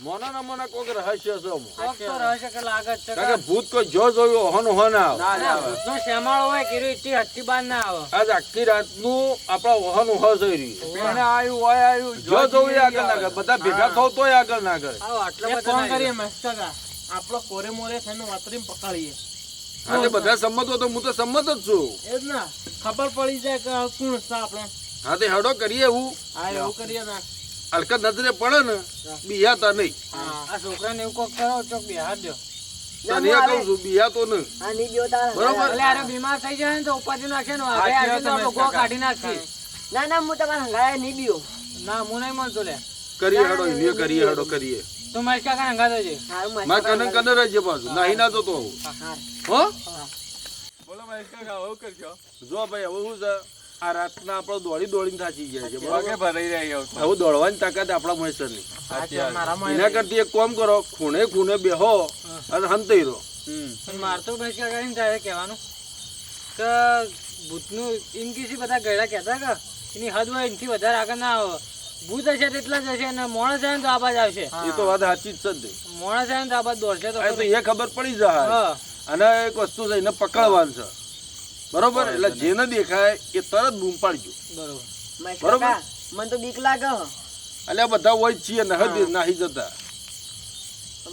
મોના ના મોના જોયું ના, ના આવે આજ આખી રાતનું આપણા વહન ઉહ જોઈ રહ્યું એને આયુ હોય આયુ જો જોવું આગળ ના બધા ભેગા થો તોય આગળ ના કરે કરીએ. આપણો કોરે મોરે થઈને પકડીએ હા તે બધા સંમત હો તો હું તો સંમત જ છું. એ જ ના. ખબર પડી જાય કે કોણ છે આપણે. હા તે હડો કરીએ એવું હા એવું કરીએ ના. હલકત નજરે પડે ને બિયા તા નહીં. આ છોકરાને એવું કોક કરો ચોક બિહાર દો તને એ કહું છું બિયા તો નહીં બરોબર? એટલે આરે બીમાર થઈ જાય ને તો ઉપાધિ નાખે ને કાઢી નાખશે ના ના હું તમારા હંગાયા નહીં બીયો ના હું નહીં માનતો લે કરીએ હડો કરીએ હેડો કરીએ. તું કાકા માર કને કને રહેજે પાછું. નાહી ના જતો હો બોલો ભાઈ કાકા કરજો. જો ભાઈ હવે શું છે આ રાતના આપણો દોડી દોડીને થાચી ગયા છે પગે ભરાઈ રહ્યા છો હવે દોડવાની તાકાત આપણા મહેસરની એના કરતી એક કોમ કરો ખૂણે ખૂણે બેહો અને હંતઈ રહો. પણ માર તો મહેશ કાકા એમ થાય કહેવાનું. કે ભૂતનું એમ બધા ગયડા કહેતા કે એની હદ હોય એનાથી વધારે આગળ ના આવે. ભૂત હશે એટલા જ હશે અને મોણસ હશે તો આ આવશે. એ તો વાત સાચી જ છે મોણસ હશે તો આ દોડશે તો એ ખબર પડી જાય. અને એક વસ્તુ છે એને પકડવાનું છે. બરોબર? એટલે જેને દેખાય એ તરત બૂમ પાડજો. બરોબર. મને તો બીક લાગે. એટલે બધા હોય છીએ નહીં નાહી જતા.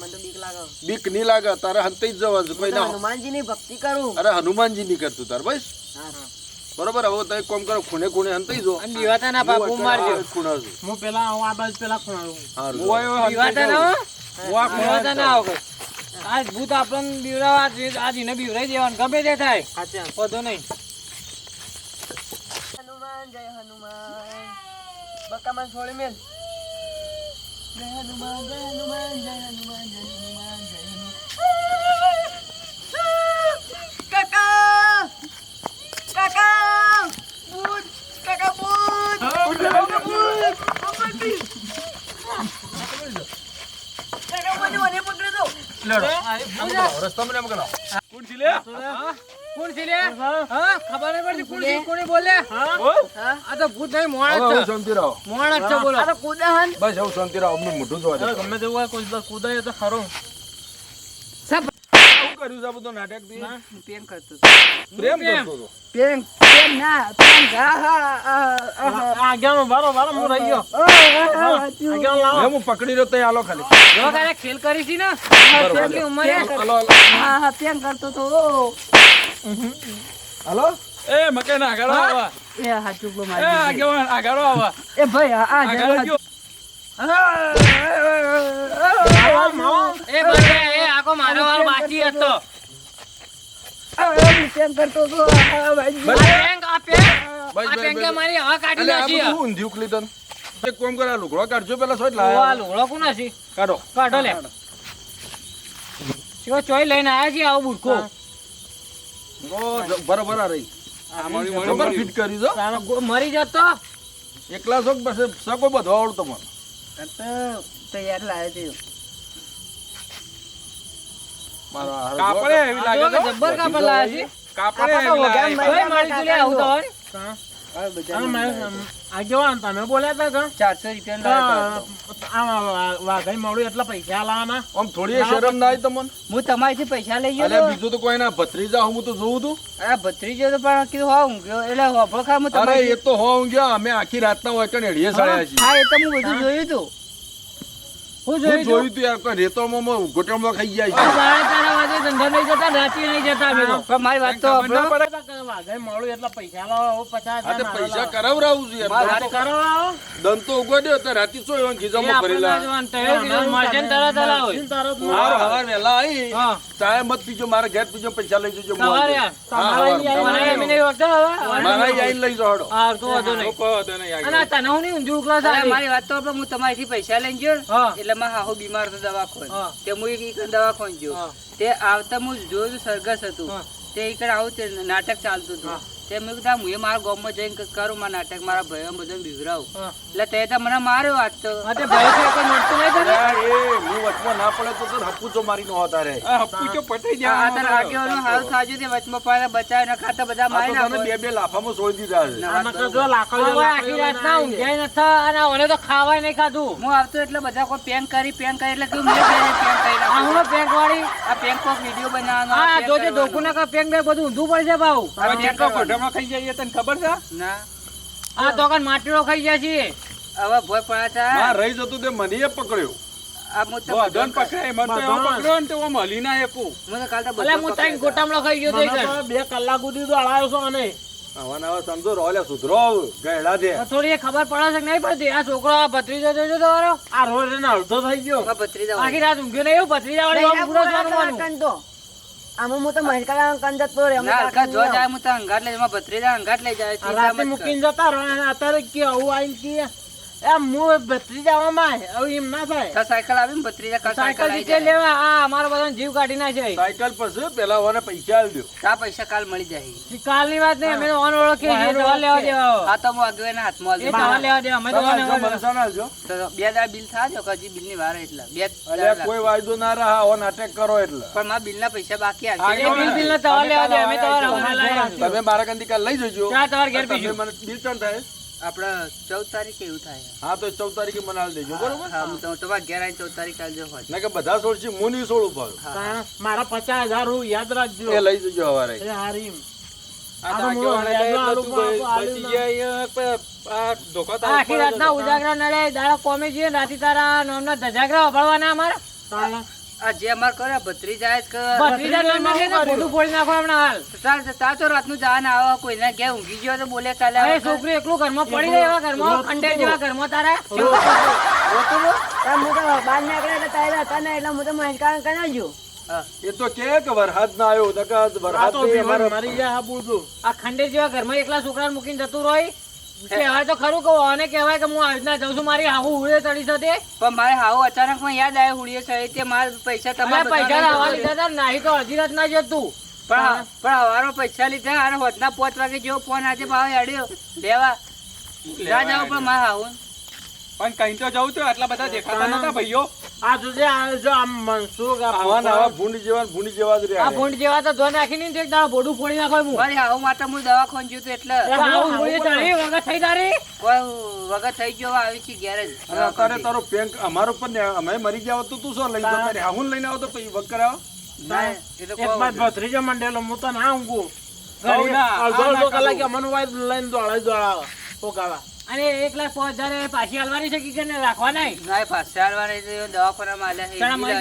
મને બીક લાગે. નહીં લાગે. તારે હંતે જ જવાનું હનુમાનજી ના ભક્તિ કરું. અરે હનુમાનજી ની કરતું તાર બસ. હા. બરોબર હવે તમે કોમ કરો ખૂણે ખૂણે હંતાઈ જો. અને ના બાપુ મારજો ખૂણા છું. હું પેલા હું આ બાજુ પેલા ખૂણાવું હારું. હું આયો ના આ બીવાતા ના આવો. કોઈ. ભૂત આપણને બીવડાવવા આજ- આજ એને દેવાનું. ગમે તે થાય. વધુ નહીં. હનુમાન જય હનુમાન. બકામાં છોડી મેલ. જય હનુમાન જય હનુમાન જય હનુમાન જય હનુમાન જય હનુમાન કાકા કાકા ભૂત કાકા ભૂત કાકા ભૂત કાકા મને મને પકડી દો રસ્તામાં એમ કરો. કોણ છે લે? કોણ છે લે? હા ખબર નહીં પડતી કોણ છે? કોણે બોલે બોલ. આ તો ભૂત નહીં મોણ છે. શાંતિ રહો મોણ છે બોલો આ તો કુદહન. બસ હવે શાંતિ રહો અમને મોઢું જોવા દે. ગમે તેવું કોઈ દિવસ તો ખરો કર્યું છે બધું નાટકથી? પ્રેમ કરતો પ્રેમ કરતો હતો. પ્રેમ પ્રેમ ના પ્રેમ આગળ બારો બારો હું રહી ગયો. આગળ લાવો. હું પકડી રહ્યો તઈ આલો ખાલી. જો કાલે ખેલ કરી છે ને કેટલી ઉંમરે. હા હા પ્રેમ કરતો તો હાલો? એ મકે ના આગળ આવા. એ હા ચૂકલો મારી એ આગળ આવા. એ ભાઈ આ આગળ હતો આ આ આ આ બસ, મારો બસ. બાકી હતો હવા કાઢી એટલે આ નાખી બધું હું. ઊંધિયું ખલી તને? એક કામ કર, આ લુગડો કાઢજો પેલા સોય આ લાયા. લુગડો કોના છે કાઢો. કાઢો લે. શિવા ચોઈ લઈને આયા છે આવો બુડકો. ઓ, જ- આ રહી. આ મળી મળી બરાબર મરી જતો. એકલા છો કે પછી સકો બધો આવડતો તમારે તૈયાર લાવ્યો કાપડે એવી લાગે જો જબ્બર કાપડ લાયા છે. કાપડે એવી લાગે. વગાડ તોય મળી આવું. તો હોય. આ બધા અને મારે આગેવાન તમે બોલ્યા હતા કે ચારસો રૂપિયા આ મળું એટલા પૈસા લાવવાના. આમ થોડી શરમ ના આવી તમને? હું તમારીથી પૈસા લઈ ગયો બીજું તો કોઈ ના ભત્રીજા હું તો જોઉં તું. અરે ભત્રીજો તો પણ કીધું હા ઊંઘ્યો એટલે હોફળો ખા અરે એ તો હો ઊંઘ્યા અમે આખી રાતના હોય કને હેડીએ સળ્યા છીએ. હા એ તો હું બધું જોયું હતું હું હું જોયું જોયું તું યાર કોઈ રેતોમાં ગોટામાં ખાઈ જાય છે. ચાર વાગે ધંધા નહીં જતા રાતે નહીં જતા અમે મારી વાત તો વાઘઈ મળું એટલા પૈસા લાવો પચાસ હજાર પૈસા કરાવરાવું તો રાતી એવા ભરેલા? મારો હવાર આવી. ચાય મત પીજો મારા ઘેર પીજો પૈસા લઈ જજો તમારા. મારા લઈ હા, તો વાંધો નહીં. અને તને હું નહીં થાય. મારી વાત તો હું તમારીથી પૈસા લઈને ગયો એટલે મારા હાહુ બીમાર હતો દવા હા. તે હું એક દવા દવાખાને ગયો. તે આવતા હું જોયું સરઘસ હતું. હા. તે ઈ આવું તે તે મેં કીધું હું એ મારા ગામમાં જઈને કરું મારા નાટક મારા ભાઈઓ બધાને બિવરાવું એટલે તે તો મને માર્યો આજ તો. અરે ભાઈ તો કોઈ મળતું નહીં તને? અરે એ હું વચમાં ના પડે તો હપ્પુચો મારી નો હતા રે આ હપ્પુચો પટાઈ આ તને જવાનો આગેવાનો હાલ સાજો તે વચમાં પાડે બચાય ન ખાતા બધા મારી ના બે બે લાફામાં સોઈ દીધા છે. ના, તો જો લાખો આખી રાત ના ઊંઘ્યાય નથી અને ઓને તો ખાવાય નહીં ખાધું. હું આવતો એટલે બધા કોઈ પેન કરી પેન કરી એટલે કેવું મેં પેન પેન કરી આ હું પેન વાળી? આ પેન કોક વીડિયો બનાવવાનો આ પેન જોજે ડોકુના કા પેન બે બધું ઊંધું પડશે ભાવ. આ પેન કેટલો કરવાનો. ખાઈ જઈએ તને ખબર છે? ના. આ તો કન માટીનો ખાઈ જાય છે હવે ભોય છે ના રહી જતું તે મને પકડ્યો. આ હું તો બધોને પકડાય મને તો પકડ્યો ને તો મળી ના શકું. હું કાલ તો અલે બધો હું પકડ્યો તારી હતો. ગોટામલો ખાઈ ગયો તો બે કલાક સુધી અડાયો છો અને આવા નવા સમજો રોલે સુધરો ગયડા થોડી ખબર પડે છે નહીં પડતી? આ છોકરો ભત્રીજો જોજો તમારો. આ રોડ ને અડધો થઈ ગયો. આ ભત્રીજા. આખી રાત ઊંઘ્યો નહીં એવું? ભત્રીજા વાળી પૂરો જવાનું આમાં હું તો મહેનકારા કંદ જતો રહ્યો ના જો જાય હું તો હંગાટ લઈ ભત્રીજા હંગાટ લઈ જાય રાતે મૂકીને જતા રહો અત્યારે કે આવું આવીને કે એમ હું બત્રી જવામાં હવે એમ ના થાય. કાલ સાયકલ આવી ને ભત્રીજા કાલ સાયકલ સાયકલ આવી જીતે જાય. લેવા આ અમારો બધાનો જીવ કાઢી નાખે. સાયકલ પછી પેલા વાને પૈસા આલી દો. આ પૈસા કાલ મળી જાય? કાલની વાત નહીં અમે તો ઓન ઓળખીએ છીએ દવા લેવા દેવા. આ તો હું આગળ હાથમાં એ આલજો. દવા લેવા દેવા અમે તો ઓન તમે ઓળખીએ. મને શાના આલજો? તો બે દાડા બિલ થાજો કે હજી બિલની વાર એટલે. બે અલ્યા કોઈ વાયદો ના રહા હો અટેક કરો એટલે. પણ મારા પૈસા બાકી બિલ ના લાયા છીએ. તમે મારા કંદી કાલ લઈ જજો. બિલ ટન થાય. આપણે ચૌદ તારીખે એવું થાય. હા તો ચૌદ તારીખે મનાવી દેજો બરોબર? હા હું તમારા ઘેર આવીને ચૌદ તારીખે આવજો હોય. ના કે બધા છોડશી હું નહીં છોડું પાછું. મારા પચાસ હજાર હું યાદ રાખજો. એ લઈ જજો હવારે. હારીમ. આખી રાતના ઉજાગરા નડે દાડા કોમે જઈએ રાતી તારા નામના ધજાગરા વાપરવાના અમારા. આ જે અમાર કરે જ ભત્રીજા ફોડી નાખો હમણાં હાલ. તો રાતનું જવા ને આવો કોઈના ઊંઘી ગયો તો બોલે ચાલે અરે છોકરી એકલું ઘરમાં પડી રહે એવા ઘરમાં ખંડેર જેવા ઘરમાં તારા? એટલે હતા ને એટલે હું. તો એ તો કે કે વરસાદ ના આવ્યો તો આ ખંડેર જેવા ઘરમાં એકલા છોકરા મૂકીને જતું રહી કહેવાય તો ખરું કહું અને કહેવાય કે હું આજના જઉં છું મારી હાવું ઉડે ચડી સાથે પણ મારે હાવું અચાનકમાં યાદ આવ્યો હુડીએ ચડી તે મારા પૈસા તમારે પૈસા લાવવા લીધા હતા નહીં તો અડધી રાત ના જતું. પણ પણ હવારમાં પૈસા લીધા અને હોતના પાંચ વાગે જેવો ફોન આજે ભાવ અડ્યો લેવા ના જાવ પણ મારા હાવું પણ કઈ તો જવું તો આટલા બધા દેખાતા નતા ભાઈઓ. આ જોજે આ જો આમ મનસુખ આ આવા ને આવા ભૂંડ જેવા ને ભૂંડ જેવા જ આ રહ્યા ભૂંડ જેવા તો ધોન રાખીને નહીં એક દાડો બોડું ફોડી નાખો હું. અરે આવો માટે હું દવાખાને જ્યું તું એટલે. હાહુ ઉડે ચડી વગર થઈ તારી. કોઈ વગર થઈ ગયો આવી છે ઘેર જ અત્યારે તારો પેંક અમારો પણ ને અમે મરી ગયા તો તું શું લઈ જતો તારી હાહુન લઈને આવો તો પછી વગર આવો ના, એ તો એક બાદ ભત્રીજો મંડેલો હું તો ના ઊંઘું. ઘરે અડધો આ અડધો કલાકે મનવાઈ અમને લઈને દોડાય દોડાવે પોકાવા. અને એક લાખ પાંચ હજાર પાછી હાલવાની છે કે ને રાખવા નહીં? ના પાછી હાલવાની છે, દવાખાનામાં આલ્યા છે, તારા મરી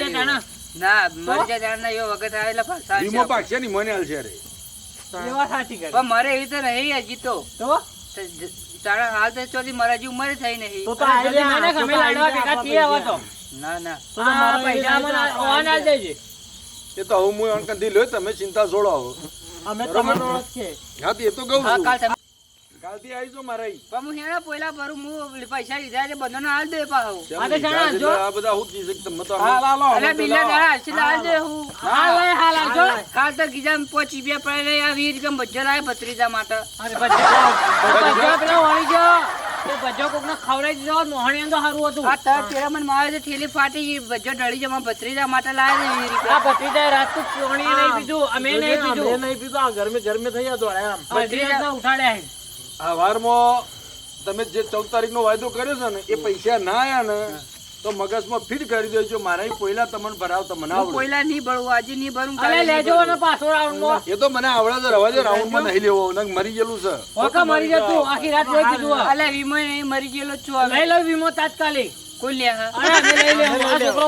જાય ના એવો વખત આવે એટલે પાછા વીમો હાલશે. ની મને હાલશે રે. એ સાચી કરી પણ મારે એવી તો નહીં હજી તો. તારા હાલ તો ચોથી મારા જીવ મરે થઈ નહીં. તો તો આ આઈ જલ્દી જા, નાના તો ગમે લાડવા ભેગા થઈએ હવે તો. ના ના. તો તો મારા પૈસા એ મને ઓન આલ દેજે. એ તો હું હું લ્યો તમે ચિંતા છોડાવો હવે. અમે હા તો એ તો કહું છું. કાલ તમે કાલથી આવી જો મારા પણ હું હેડા પહેલા ભરું હું પૈસા લીધા છે બધાને હાલ દે પાછું. જેમ તો જાણા જો. આ બધા હું ચીજ તમે તો હાલ લાલો, અરે બિલ્લા દાડા છે હાલ દે હું. હાલ હોય હાલ. આવજો કાલ તો ગીજામ પોચી બે પડે આ વીસ રૂપિયા બજ્જો લાય ભત્રીજા માટે? અરે ભજ્જો ભજ્જો પેલો વાળી ગયો. એ ભજ્જો કોકને ખવડાવી દીધો મોહણી અંદર સારું હતું. આ તર પેલા મને મારે છે ઠેલી ફાટી ગઈ ભજ્જો ડળી જમા ભત્રીજા માટે વીસ આ રૂપિયા રાત તો પોણી નહીં પીધું અમે નહીં અમે નહીં પીધું આ થઈ દોડ્યા આમ અડધી ઉઠાડ્યા છે. આ વારમાં તમે જે ચૌદ તારીખ નો વાયદો કર્યો છે ને એ પૈસા ના આયા ને તો મગજમાં ફીટ કરી દેજો મારા પહેલા તમને ભરાવ તમને આવડે. કોઈલા નહીં ભરવું આજે નહીં ભરું કાલે લેજો ને પાછો રાઉન્ડમાં. એ તો મને આવડે છે રવાજે રાઉન્ડમાં નહીં લેવો નંગ મરી ગયેલું છે. હોકા મરી જતું આખી રાત જોઈ કીધું. અલે વીમો નહીં મરી ગયેલો છું લઈ લો વીમો તાત્કાલિક. કોઈ લે અરે લઈ લે આ છોકરો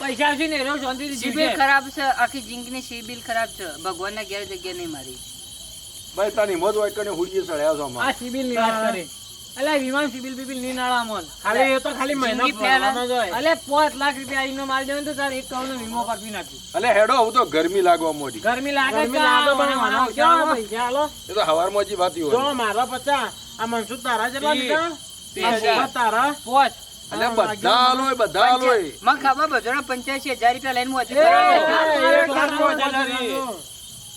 પૈસા આવશે ને રોજ શાંતિથી સિબિલ ખરાબ છે આખી જિંદગીની સિબિલ ખરાબ છે. ભગવાનના ગેર જગ્યા નહીં મારી. ભાઈ તારી મોજ હોય કને હુડીએ સળ્યા છો આ સિબિલની વાત કરી. અલે વિમાન સિબિલ બિબિલની નાળા મોન ખાલી એ તો ખાલી મહિનો જિંદગી જ હોય. અલે 5 લાખ રૂપિયા આઈનો માલ દેવો તો તાર એક કરોડ નો વીમો કાપી નાખી અલે હેડો હું તો ગરમી લાગવા મોડી. ગરમી લાગે ગરમી છે, લાગે આ મને. ક્યાં પૈસા આલો? એ તો હવારમાં જ હોય. જો મારા પચા આ મનસુખ તારા જેટલા લીધા ત્રીસ તારા? પોચ. અલે બધા હાલો બધા હાલો મને ખબર પંચ્યાસી હજાર રૂપિયા લઈને મોજી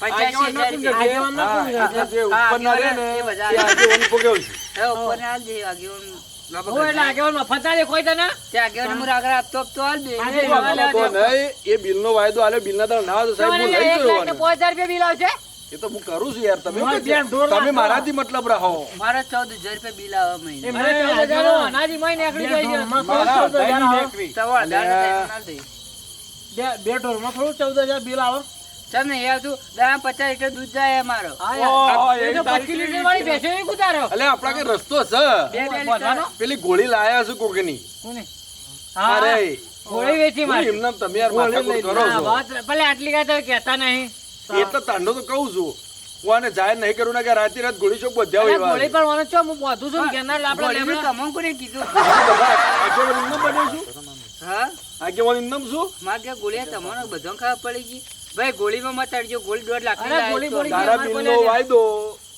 એ, નો તે હું. વાયદો ના ને રૂપિયા બિલ આવશે? એ તો કરું છું યાર તમે તમે મારાથી મતલબ રહો. મારા ચૌદ હજાર રૂપિયા બિલ આવે મહિને. બે ઢોરમાં થોડું ચૌદ હજાર બિલ આવે. ચાલ ને યાર તું પચાસ લીટર દૂધ જાય અમારો. પચીસ લીટર વાળી એટલે આપણા કઈ રસ્તો છે. પેલી ગોળી લાયા છે કોકની અરે ગોળી વેચી મારી. એમને તમે યાર કરો વાત ભલે આટલી કાતો કહેતા નહીં. એ તો તાંડો તો કહું છું. આને જાહેર નહીં કરું ના કે રાતે રાત ગોળી ચોક બધ્યા હોય ગોળી પણ મને હું બોધું છું ને ઘેરના લાકડા ગોળીનું લેમડા. કમાવું કીધું આગેવાન ઇન્દમ બન્યો છું. હા? આગેવાન ઇન્દમ છું? ત્યાં ગોળીયા તમારો બધો ખબર પડી ગઈ. ભાઈ ગોળીમાં મતાડજો ગોળી દોઢ લાખ અરે ગોળી ગોળી તારા બિલ નો વાયદો.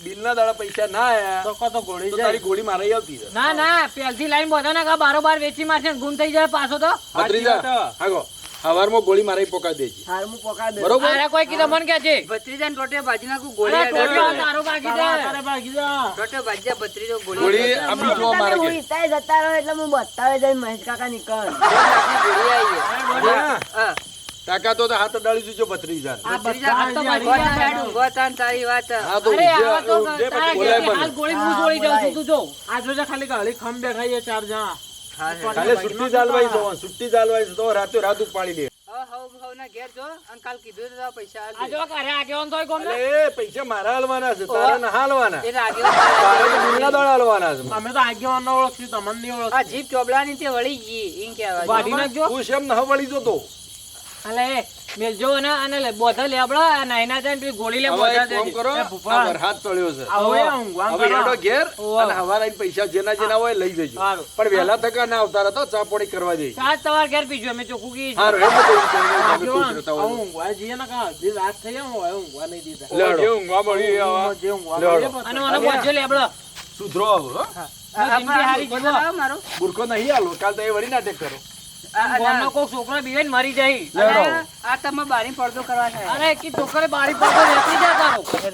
બિલ ના દાડા પૈસા ના આયા. તો કો તો ગોળી તો તારી ગોળી મારાઈ આવતી છે ના ના પેલથી લાઈન બોધો ના કા બારોબાર વેચી મારશે ગુમ થઈ જાય પાછો તો. ભત્રીજા. હાગો. હવારમાં ગોળી મારી પોકા દેજે. હાર હું પોકા દે. બરોબર? અરે કોઈ કીધું મન કે છે. ભત્રીજા ને ટોટે ભાજી નાખું અરે ગોળી આગળ. તારો ભાગી જા તારે ભાગી જા. ટોટે ભાજ્યા ભત્રીજો ગોળી ગોળી આગળ. આ બીજો મારે કે. ઈતાય જતા રહો એટલે હું બતાવે જઈ મહેશ કાકા નીકળ. ગોળી આવી હા. કાકા તો હાથ અડાડી દીજો ભત્રીજા ને પૈસા આ આલજે. જો કરે આગેવાન તોય કોમ ને અરે પૈસા મારા હાલવાના છે તારા ના હાલવાના. હાલવાના છે. અમે તો આગેવાન ન ઓળખશું તમને નહીં આ ઓળખશું જીભ ચોબલાની તે વળી ગઈ એમ ન વળી જતો. અલે મેલજો ને અને લે બોધા લેબડા અને જાય ને ગોળી લે બોધા એક કરો એ. આ વરસાદ ચડ્યો છે હવે હવે કરો. ઘેર અને હવારે પૈસા જેના જેના હોય લઈ જજો પણ વેલા તકા ના આવતા રહો ચા પાણી કરવા જઈ સાત તમાર ઘેર પીજો અમે ચોખ્ખું કી હારું તો રહેતા હવે હોય. ઊંઘવા જઈએ ને કાં હજી રાત થઈ જાય, હવે ઊંઘવા નહીં દીધા. લેવડો. જે ઊંઘવા મળી આવા. જે ઊંઘવા અને મને બોધજો લેબડો સુધરો આવો હો. આ આ. આ બુરખો નહીં આલો કાલ તો એ વળી નાટક કરો ગામનો કોક છોકરો બીવે મરી જાય. આ- તમે બારી પડદો કરવા છે. અરે કી છોકરે બારી તો લેતી જા તારો.